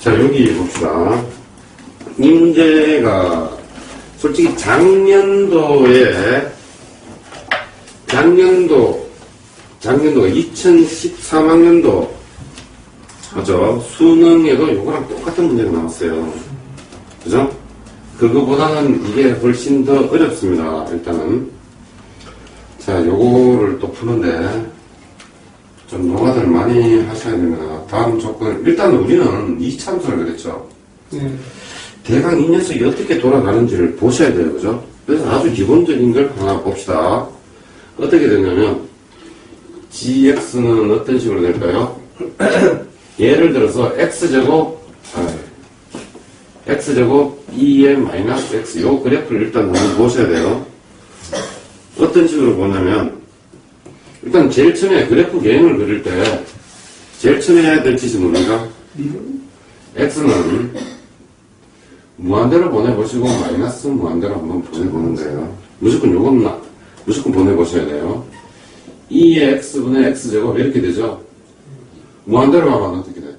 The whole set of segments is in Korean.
자, 여기 봅시다. 이 문제가 솔직히 작년도에 작년도 작년도가 2013학년도 맞죠? 수능에도 요거랑 똑같은 문제가 나왔어요. 그죠? 그거보다는 이게 훨씬 더 어렵습니다. 일단은 자, 요거를 또 푸는데 좀 노가다를 많이 하셔야 됩니다. 다음 조건 일단 우리는 이 참수를 그랬죠. 네. 대강 이 녀석이 어떻게 돌아가는지를 보셔야 돼요. 그죠? 그래서 아주 기본적인 걸 하나 봅시다. 어떻게 되냐면, gx는 어떤 식으로 될까요? 예를 들어서 x제곱, 아, x제곱 2의 마이너스 x, 요 그래프를 일단 한번 보셔야 돼요. 어떤 식으로 보냐면, 일단 제일 처음에 그래프 개형을 그릴 때, 제일 처음에 해야 될 짓이 뭡니까? x는 무한대로 보내보시고 마이너스 무한대로 한번 보내보는 거예요. 무조건 요건 나, 무조건 보내보셔야 돼요. 2의 x분의 x제곱 이렇게 되죠. 무한대로 가면 어떻게 돼?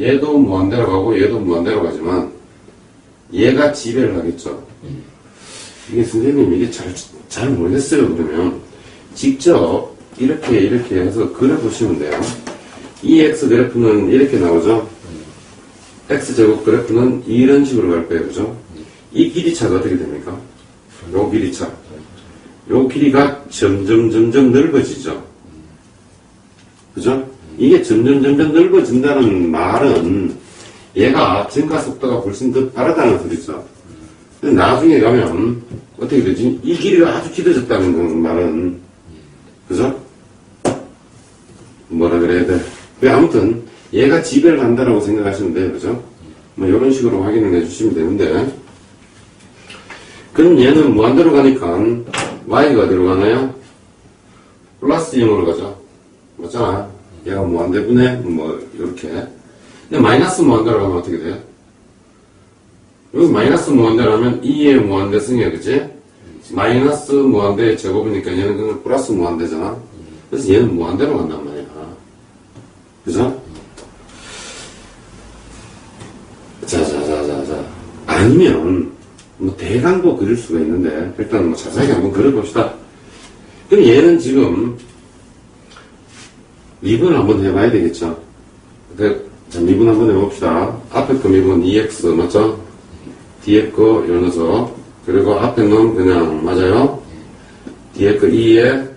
얘도 무한대로 가고 얘도 무한대로 가지만 얘가 지배를 하겠죠. 이게 선생님 이게 잘, 잘 모르겠어요 그러면 직접 이렇게 이렇게 해서 그려보시면 돼요. 2x 그래프는 이렇게 나오죠. x제곱 그래프는 이런 식으로 갈 거예요. 그죠? 이 길이차가 어떻게 됩니까? 요 길이차. 요 길이가 점점 점점 넓어지죠. 그죠? 이게 점점 점점 넓어진다는 말은 얘가 증가 속도가 훨씬 더 빠르다는 소리죠. 나중에 가면 어떻게 되지? 이 길이가 아주 길어졌다는 건 말은 그죠? 뭐라 그래야 돼? 그 아무튼 얘가 지배를 한다라고 생각하시면 돼요, 그죠? 뭐 이런 식으로 확인을 해주시면 되는데 그럼 얘는 무한대로 가니까 y가 어디로 가나요? 플러스 0으로 가죠. 맞잖아. 얘가 무한대분의 뭐 이렇게. 근데 마이너스 무한대로 가면 어떻게 돼요? 여기 마이너스 무한대로 하면 2의 무한대승이야, 그치? 마이너스 무한대의 제곱이니까 얘는 그냥 플러스 무한대잖아. 그래서 얘는 무한대로 간단 말이야. 그죠? 자 자 자 자 자. 아니면 뭐 대강도 그릴 수가 있는데 일단 뭐 자세하게 한번 그려봅시다. 그럼 얘는 지금 미분을 한번 해봐야 되겠죠. 그, 자, 미분 한번 해봅시다. 앞에 거 미분 2x 맞죠? 뒤에 거 녀석 그리고 앞에 놈 그냥 맞아요? 뒤에 거 2에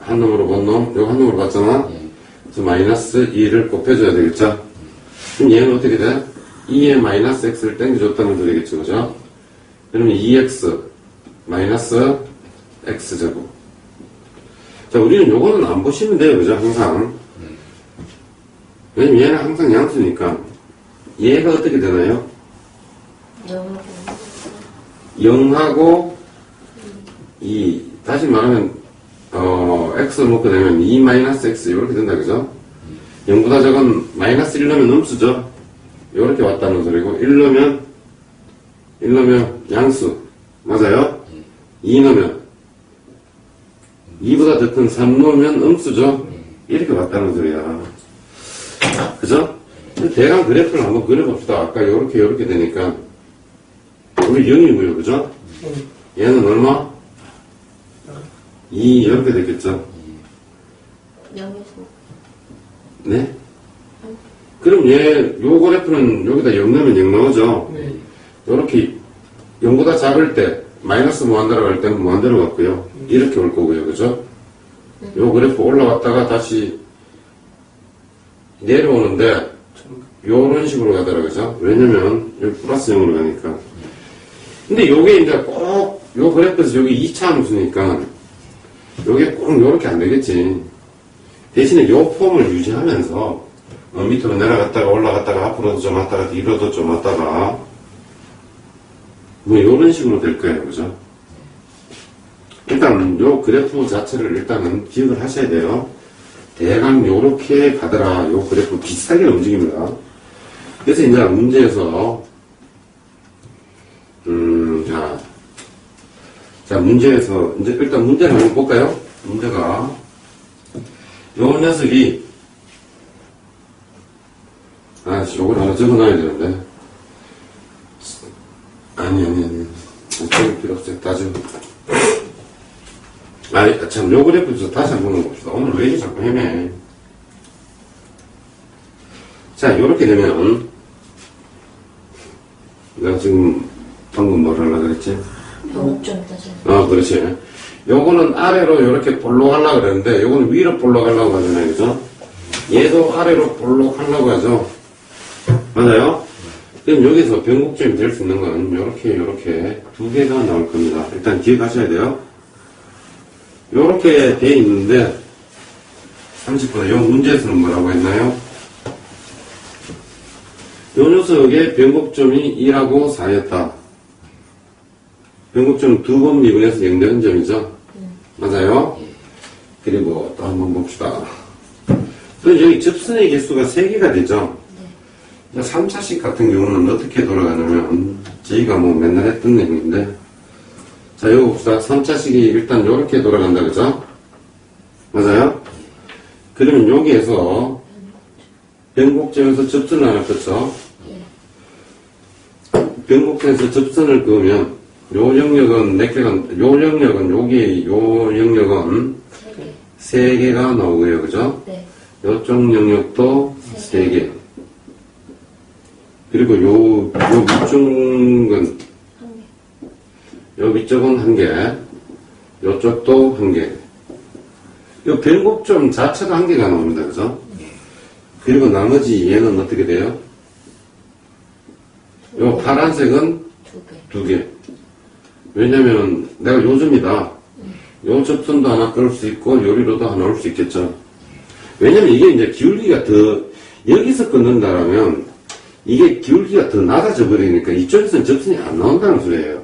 한 놈으로 본 놈, 요거 한 놈으로 봤잖아? 그래서 마이너스 2를 곱해줘야 되겠죠? 그럼 얘는 어떻게 돼? 2에 마이너스 x를 땡겨줬다는 소리겠죠, 그죠? 그러면 2x 마이너스 x제곱. 자, 우리는 요거는 안 보시면 돼요, 그죠? 항상. 왜냐면 얘는 항상 양수니까. 얘가 어떻게 되나요? 영하고 0하고 2. 다시 말하면, 어, x를 놓게 되면 2 마이너스 x 이렇게 된다, 그죠? 0보다 적은 마이너스 1 넣으면 음수죠? 이렇게 왔다는 소리고, 1 넣으면, 1 넣으면 양수. 맞아요? 2 넣으면, 2보다 더 큰 3 넣으면 음수죠? 이렇게 왔다는 소리야. 그죠? 대강 그래프를 한번 그려봅시다. 아까 요렇게, 요렇게 되니까. 우리 0이고요, 그죠? 얘는 얼마? 2 이렇게 되겠죠? 영에서 네? 그럼 얘, 요 그래프는 여기다 0 넣으면 0 나오죠? 네. 요렇게 0보다 작을 때, 마이너스 무한대로 갈 때는 무한대로 갔고요. 이렇게 올 거고요, 그죠? 요 그래프 올라갔다가 다시 내려오는데, 요런 식으로 가더라, 그죠? 왜냐면, 여기 플러스 0으로 가니까. 근데 요게 이제 꼭, 요 그래프에서 여기 2차 함수니까, 요게 꼭 요렇게 안 되겠지. 대신에 요 폼을 유지하면서, 어, 밑으로 내려갔다가 올라갔다가 앞으로도 좀 왔다가 뒤로도 좀 왔다가, 뭐, 요런 식으로 될 거예요, 그죠? 일단, 요 그래프 자체를 일단은 기억을 하셔야 돼요. 대강 요렇게 가더라. 요 그래프 비슷하게 움직입니다. 그래서 이제 문제에서, 음, 자, 자, 문제에서, 이제 일단 문제를 한번 볼까요? 문제가, 요 녀석이 아씨 요걸 하나 적어놔야 되는데. 아니 아니 아니. 적을 필요 없어요. 다 적어 아니 참요 그래프에서 다시 한 번 봅시다. 오늘 왜 이렇게 자꾸 헤매? 자 요렇게 되면 내가 지금 방금 뭘 하려고 그랬지? 어, 그렇지. 요거는 아래로 이렇게 볼록하려고 그랬는데, 요거는 위로 볼록하려고 하잖아요, 그죠? 얘도 아래로 볼록하려고 하죠? 맞아요? 그럼 여기서 변곡점이 될 수 있는 건 요렇게, 요렇게 두 개가 나올 겁니다. 일단 기억하셔야 돼요. 요렇게 돼 있는데, 30번에 요 문제에서는 뭐라고 했나요? 요 녀석의 변곡점이 1하고 4였다. 변곡점 두 번 미분해서 영되는 점이죠. 맞아요? 그리고 또 한번 봅시다. 그럼 여기 접선의 개수가 3개가 되죠. 3차식 같은 경우는 어떻게 돌아가냐면 저희가 뭐 맨날 했던 내용인데 자 여기 봅시다. 3차식이 일단 이렇게 돌아간다 그죠? 맞아요? 그러면 여기에서 변곡점에서 접선을 하나 떴죠? 변곡점에서 접선을 그으면 요 영역은 몇 개가, 요 영역은 여기, 요 영역은 세 개. 개가 나오고요. 그죠? 네. 요쪽 영역도 세 개. 그리고 요, 요 위쪽은. 요 위쪽은 한 개. 요쪽도 한 개. 요 변곡점 자체가 한 개가 나옵니다. 그죠? 그리고 나머지 얘는 어떻게 돼요? 요 파란색은 두 개. 두 개. 왜냐면 내가 요즘이다. 요 접선도 하나 끌수 있고 요리로도 하나 올 수 있겠죠. 왜냐면 이게 이제 기울기가 더 여기서 끊는다라면 이게 기울기가 더 낮아져 버리니까 이쪽에서는 접선이 안 나온다는 소리예요.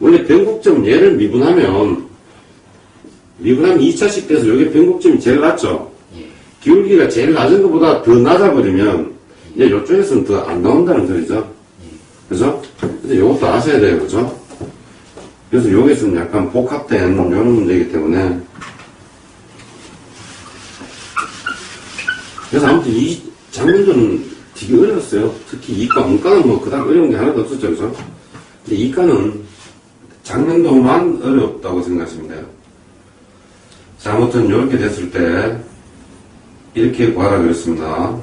원래 변곡점 얘를 미분하면 미분하면 2차식 돼서 여기 변곡점이 제일 낮죠. 기울기가 제일 낮은 것보다 더 낮아 버리면 이제 이쪽에서는 더 안 나온다는 소리죠. 그죠? 근데 이것도 아셔야 돼요. 그죠? 그래서 여기서는 약간 복합된 이런 문제이기 때문에 그래서 아무튼 이 장면들은 되게 어려웠어요. 특히 이과, 문과는 뭐 그닥 어려운 게 하나도 없었죠. 그죠? 근데 이과는 장면도만 어렵다고 돼요. 자, 아무튼 이렇게 됐을 때 이렇게 구하라 그랬습니다.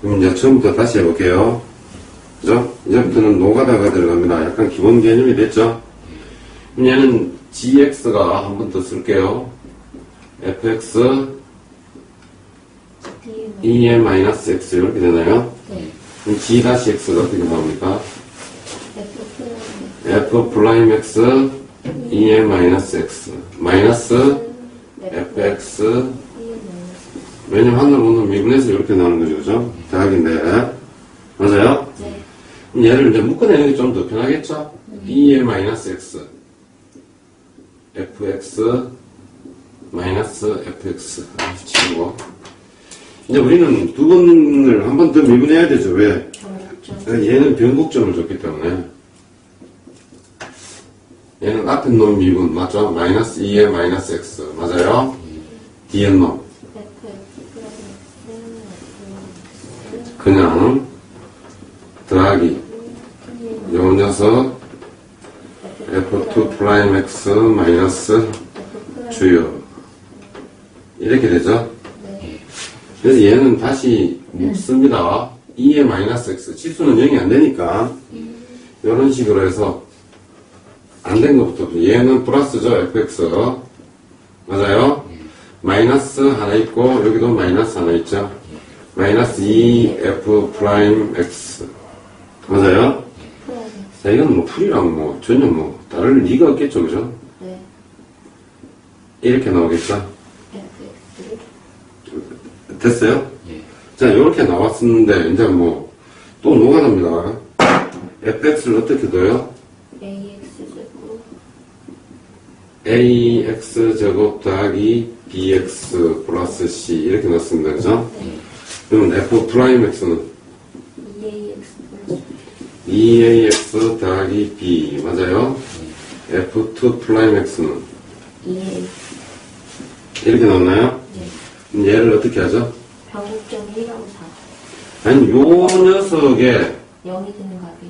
그럼 이제 처음부터 다시 해볼게요. 그죠? 이제부터는 노가다가 들어갑니다. 약간 기본 개념이 됐죠? 그럼 얘는 gx가 한 번 더 쓸게요. fx D. 2의 마이너스 x 이렇게 되나요? 네. 그럼 g 다시 x가 어떻게 나옵니까? F 프라임 x 2의 마이너스 x 마이너스 fx E. 왜냐면 하늘 오늘 미분해서 이렇게 나오는 거죠, 그죠? 대학인데 맞아요? 네. 그럼 얘를 이제 묶어내는 게 좀 더 편하겠죠? 2의 마이너스 x fx 마이너스 fx 아, 치우고 이제 우리는 두 번을 한 번 더 미분해야 되죠 왜? 얘는 변곡점을 줬기 때문에 얘는 앞에 놈 미분 맞죠? 마이너스 2의 마이너스 x 맞아요? 뒤에 놈 그냥 더하기 요 녀석 f2 프라임 x 마이너스 주요. 이렇게 되죠? 네. 그래서 얘는 다시 묶습니다. 2의 마이너스 x. 치수는 0이 안 되니까. 이런 식으로 해서 안 된 것부터 얘는 플러스죠 fx 맞아요? 마이너스 하나 있고 여기도 마이너스 하나 있죠? 마이너스 2f 프라임 x. 맞아요? 플러스 자 이건 뭐 풀이랑 뭐 전혀 뭐 다를 리가 없겠죠 그죠? 네. 이렇게 나오겠죠? FX. 됐어요? 자, 이렇게 나왔었는데, 이제 뭐, 또 노가다입니다. fx를 어떻게 둬요? AX 제곱. ax 제곱 더하기 bx 플러스 c 이렇게 넣습니다. 그죠? 그러면 f 프라임 x는 EAX 플러스 2ax 더하기 b 맞아요? F2 프라임 x는 EA. 이렇게? 네. 그럼 얘를 어떻게 하죠? 변곡점이 1하고 4. 아니, 요 녀석의, 0이 되는 값이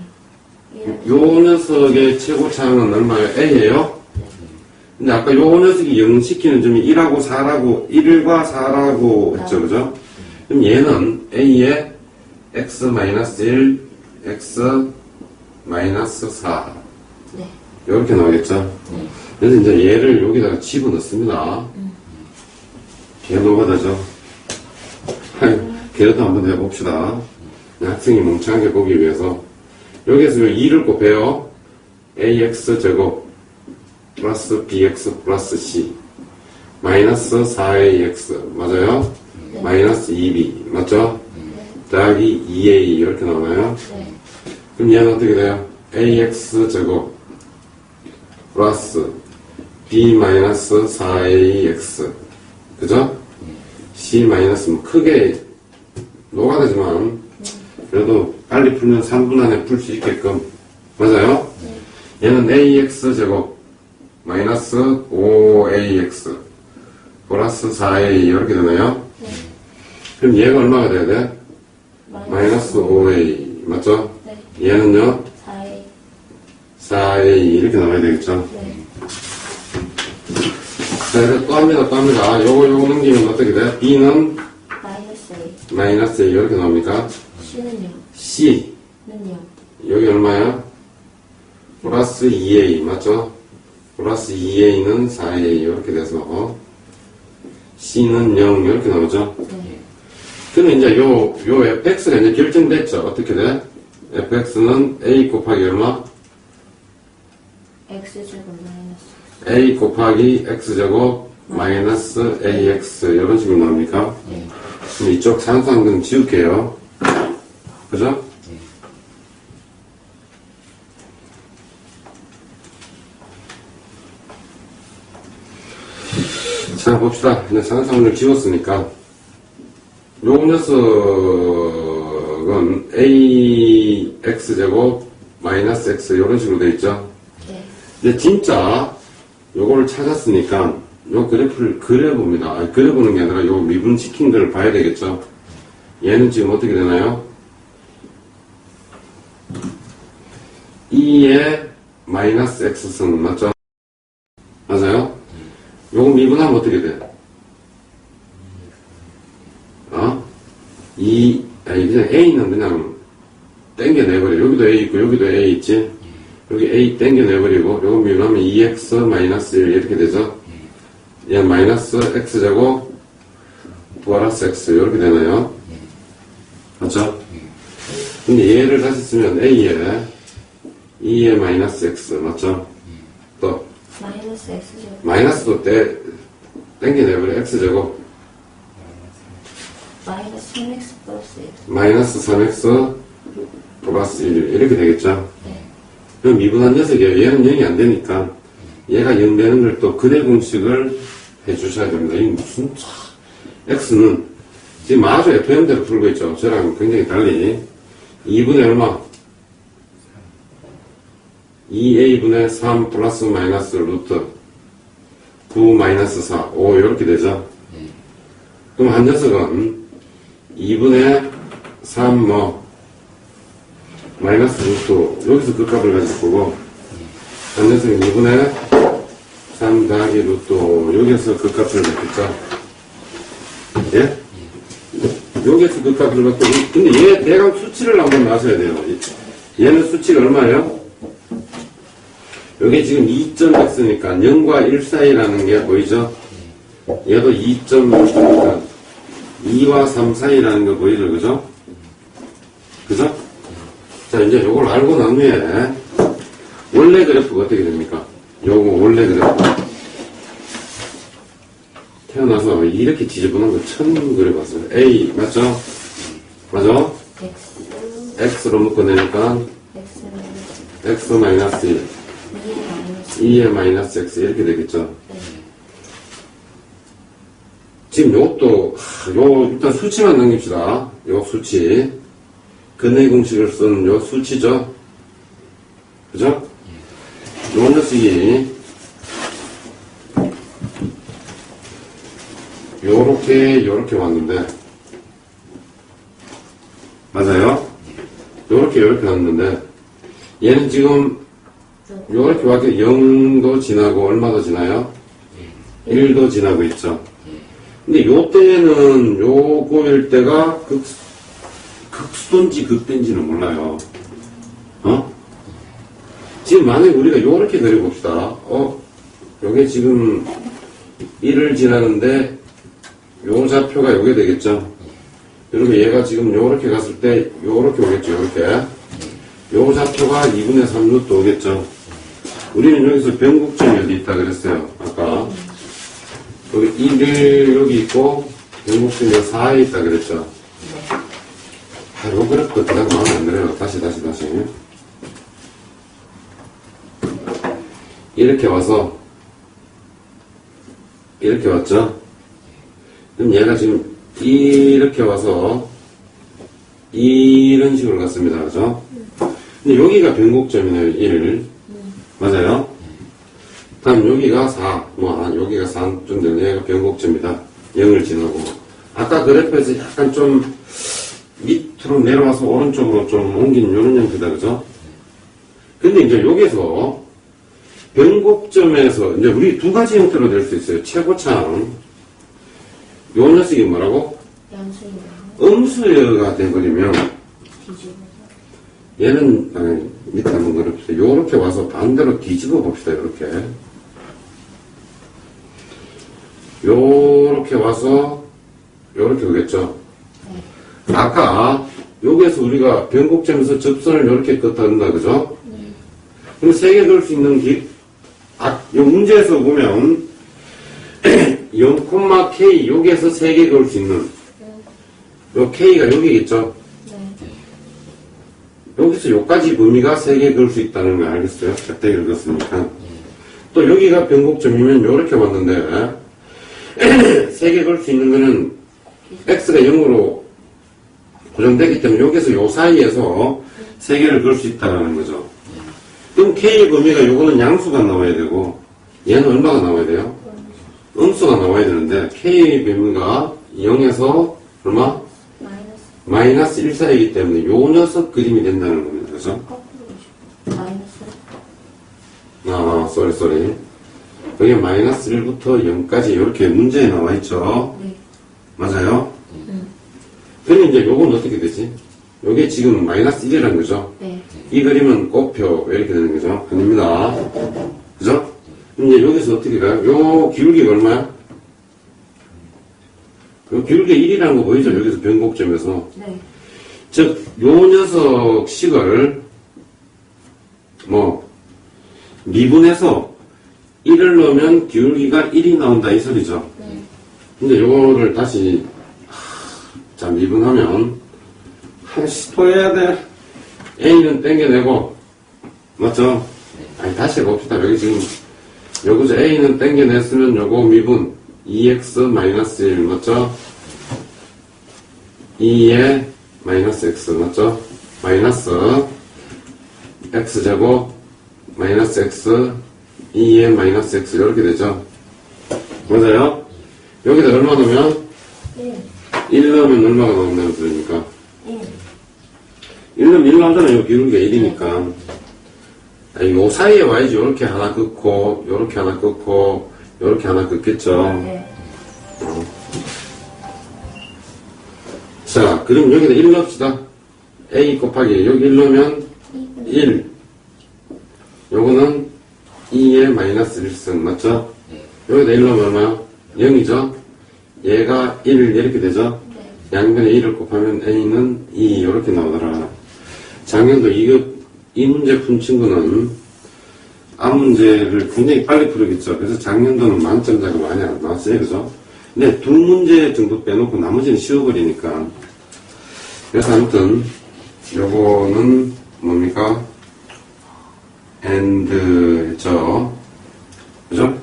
1하고 요 녀석의 최고차항은 얼마예요? A예요? 근데 아까 요 녀석이 0 시키는 점이 1하고 4라고, 1과 4라고 했죠, 그죠? 그럼 얘는 A의 x-1, x-4. 네. 이렇게 나오겠죠? 네. 그래서 이제 얘를 여기다가 집어넣습니다. 걔 노가다죠? 걔도 한번 더 해봅시다. 학생이 멍청하게 보기 위해서. 여기에서 2를 곱해요. ax 제곱 플러스 bx 플러스 c 마이너스 4ax 맞아요? 네. 마이너스 2b 맞죠? 더하기 2a 이렇게 나오나요? 네. 그럼 얘는 어떻게 돼요? ax 제곱 플러스 b 마이너스 4ax 그죠? c 마이너스 뭐 크게 노가다지만 그래도 빨리 풀면 3분 안에 풀 수 있게끔 맞아요? 얘는 ax 제곱 마이너스 5ax 플러스 4a 이렇게 되나요? 네. 그럼 얘가 얼마가 돼야 돼? 마이너스 5a 맞죠? 네. 얘는요? 4에 4a 이렇게 나와야 되겠죠? 네. 자, 이제 또 합니다. 요거, 요거 넘기면 어떻게 돼? b는 마이너스 A. 마이너스 a 이렇게 나옵니까? C는요? c, 는요? 여기 얼마야? 플러스 2a, 맞죠? 플러스 2a는 4a 이렇게 돼서, 어? c는 0 이렇게 나오죠? 네. 그럼 이제 요, 요 fx가 이제 결정됐죠? 어떻게 돼? fx는 a 곱하기 얼마? X제곱 마이너스. a 곱하기 x제곱 마이너스 ax 이런 식으로 나옵니까? 네. 그럼 이쪽 산수항은 지울게요. 그죠? 자, 봅시다. 이제 산수항을 지웠으니까. 요 녀석은 ax제곱 마이너스 x 이런 식으로 돼 있죠? 네. 이제 진짜 요거를 찾았으니까 요 그래프를 그려봅니다. 아니, 그려보는 게 아니라 요 미분시킨 걸 봐야 되겠죠. 얘는 지금 어떻게 되나요? 2의 마이너스 x승 맞죠? 맞아요? 요거 미분하면 어떻게 돼? 어? 2, 아니 그냥 a는 그냥 땡겨내버려. 여기도 a 있고 여기도 a 있지? 여기 a 땡겨내버리고 요거 미분하면 2x 마이너스 1 이렇게 되죠? 얘 마이너스 x제곱 플러스 x 이렇게 되나요? 맞죠? 근데 얘를 다시 쓰면 a에 2에 마이너스 x 맞죠? 또 마이너스 X제곱. 마이너스도 떼, 땡겨내버려 x제곱 마이너스 3X 플러스 1. 마이너스 3x 플러스 1 이렇게 되겠죠? 네. 그럼 미분한 녀석이에요. 얘는 0이 안 되니까 얘가 0 되는 걸또 그대 공식을 해주셔야 됩니다. 이 무슨 차. x는 지금 아주 FM대로 풀고 있죠. 저랑 굉장히 달리 2분의 얼마? 2a분의 3 플러스 마이너스 루트 9 마이너스 4 5 이렇게 되죠. 그럼 한 녀석은 2분의 3 뭐 마이너스 루트 여기서 그 값을 가질 거고 한 녀석은 2분의 3 더하기 루트 여기서 그 값을 갖겠죠. 예? 여기에서 그 값을 갖고 근데 얘 대강 수치를 한번 나셔야 돼요. 얘는 수치가 얼마예요? 여기 지금 2.x니까 0과 1 사이라는 게 보이죠? 얘도 2.6이니까 2와 3 사이라는 거 보이죠? 그죠? 자, 이제 요걸 알고 난 후에 원래 그래프가 어떻게 됩니까? 요거 원래 그래프. 태어나서 이렇게 지저분한 거 처음 그려봤어요. A, 맞죠? 맞죠? X. X로 묶어내니까 X 마이너스 1, 2의 마이너스 2의 마이너스 X 이렇게 되겠죠? 네. 지금 요것도, 하, 요, 일단 수치만 넘깁시다. 요 수치. 근의 공식을 쓴요 수치죠? 그죠? 요 녀석이 요렇게, 요렇게 왔는데, 맞아요? 요렇게, 요렇게 왔는데, 얘는 지금, 요렇게 왔게 0도 지나고, 얼마 더 지나요? 1도 지나고 있죠. 근데 요 때는, 요거일 때가 극, 극 수인지 극대인지는 몰라요. 어? 지금 만약에 우리가 요렇게 그려봅시다. 어, 요게 지금 1을 지나는데 요 좌표가 요게 되겠죠. 그러면 얘가 지금 요렇게 갔을 때 요렇게 오겠죠. 요렇게. 요 좌표가 2분의 3루트 오겠죠. 우리는 여기서 변곡점이 어디 있다 그랬어요. 아까. 여기 1이 여기 있고 변곡점이 4에 있다 그랬죠. 아, 요 그래프가 대단 마음에 안 들어요. 다시, 다시, 다시. 이렇게 와서, 이렇게 왔죠? 그럼 얘가 지금 이렇게 와서, 이런 식으로 갔습니다. 그죠? 근데 여기가 변곡점이네요. 1. 맞아요? 다음 여기가 4. 뭐, 아, 여기가 4쯤 되는 얘가 변곡점이다. 0을 지나고. 아까 그래프에서 약간 좀 밑으로 내려와서 오른쪽으로 좀 옮긴 이런 형태다. 그죠? 근데 이제 여기서 변곡점에서 이제 우리 두 가지 형태로 될 수 있어요. 최고창. 요 녀석이 뭐라고? 양수인가요? 음수가 돼버리면. 얘는 아니, 밑에 한번 그려봅시다. 요렇게 와서 반대로 뒤집어 봅시다. 요렇게. 요렇게 와서 요렇게 오겠죠. 아까 여기에서 우리가 변곡점에서 접선을 요렇게 끄트한다. 그죠? 그럼 세개 그을 수 있는 기, 아, 요 문제에서 보면 0,k 여기에서 세개 그을 수 있는 요 k가 여기겠죠. 네. 여기서 여기까지 범위가 세개 그을 수 있다는 거 알겠어요? 짝대기를 그었으니까. 또 여기가 변곡점이면 요렇게 왔는데 세개 그을 수 있는 거는 x가 0으로 고정되기 때문에 여기서 요 사이에서 세 개를 그을 수 있다는 거죠. 그럼 k의 범위가 요거는 양수가 나와야 되고 얘는 얼마가 나와야 돼요? 음수가 나와야 되는데 k의 범위가 0에서 얼마? 마이너스. 마이너스 1 사이기 때문에 요 녀석 그림이 된다는 겁니다. 그죠? 마이너스. 아, 쏘리, 쏘리. 여기 마이너스 1부터 0까지 이렇게 문제에 나와 있죠? 네. 맞아요? 그럼 이제 요건 어떻게 되지? 요게 지금 마이너스 1이라는 거죠? 네. 이 그림은 꽃표 이렇게 되는 거죠? 아닙니다. 그죠? 이제 여기서 어떻게 가요? 요 기울기가 얼마야? 요 기울기 1이라는 거 보이죠? 여기서 변곡점에서. 네. 즉, 요 녀석 식을, 뭐, 미분해서 1을 넣으면 기울기가 1이 나온다, 이 소리죠. 네. 근데 요거를 다시, 하, 자, 미분하면, 더 해야 돼. A는 땡겨내고, 맞죠? 아니, 다시 해봅시다. 여기 지금, 여기서 A는 땡겨냈으면 요거 미분, 2x-1, 맞죠? 2에 마이너스 x 맞죠? 마이너스 x제곱 마이너스 x 2에 마이너스 x 이렇게 되죠? 맞아요? 여기다 얼마 넣으면? 네. 1 넣으면 얼마가 나온다는 소리니까 네. 1 넣으면 1 나오잖아요 기울기가 1이니까 아니 요 사이에 와야지 요렇게 하나 긋고 요렇게 하나 긋고 요렇게 하나 긋겠죠 네. 자 그럼 여기다 1 넣읍시다 a 곱하기 여기 1 넣으면 1. 요거는 2의 마이너스 1승, 맞죠? 여기다 1 넣으면 얼마야? 0이죠? 얘가 1 이렇게 되죠? 네. 양변에 1을 곱하면 a는 2 이렇게 나오더라. 작년도 이거, 이 문제 푼 친구는 앞 문제를 굉장히 빨리 풀었겠죠. 그래서 작년도는 만점자가 많이 안 나왔어요. 그죠? 근데 두 문제 정도 빼놓고 나머지는 쉬워버리니까. 그래서 아무튼, 요거는 뭡니까? and 했죠. 그죠?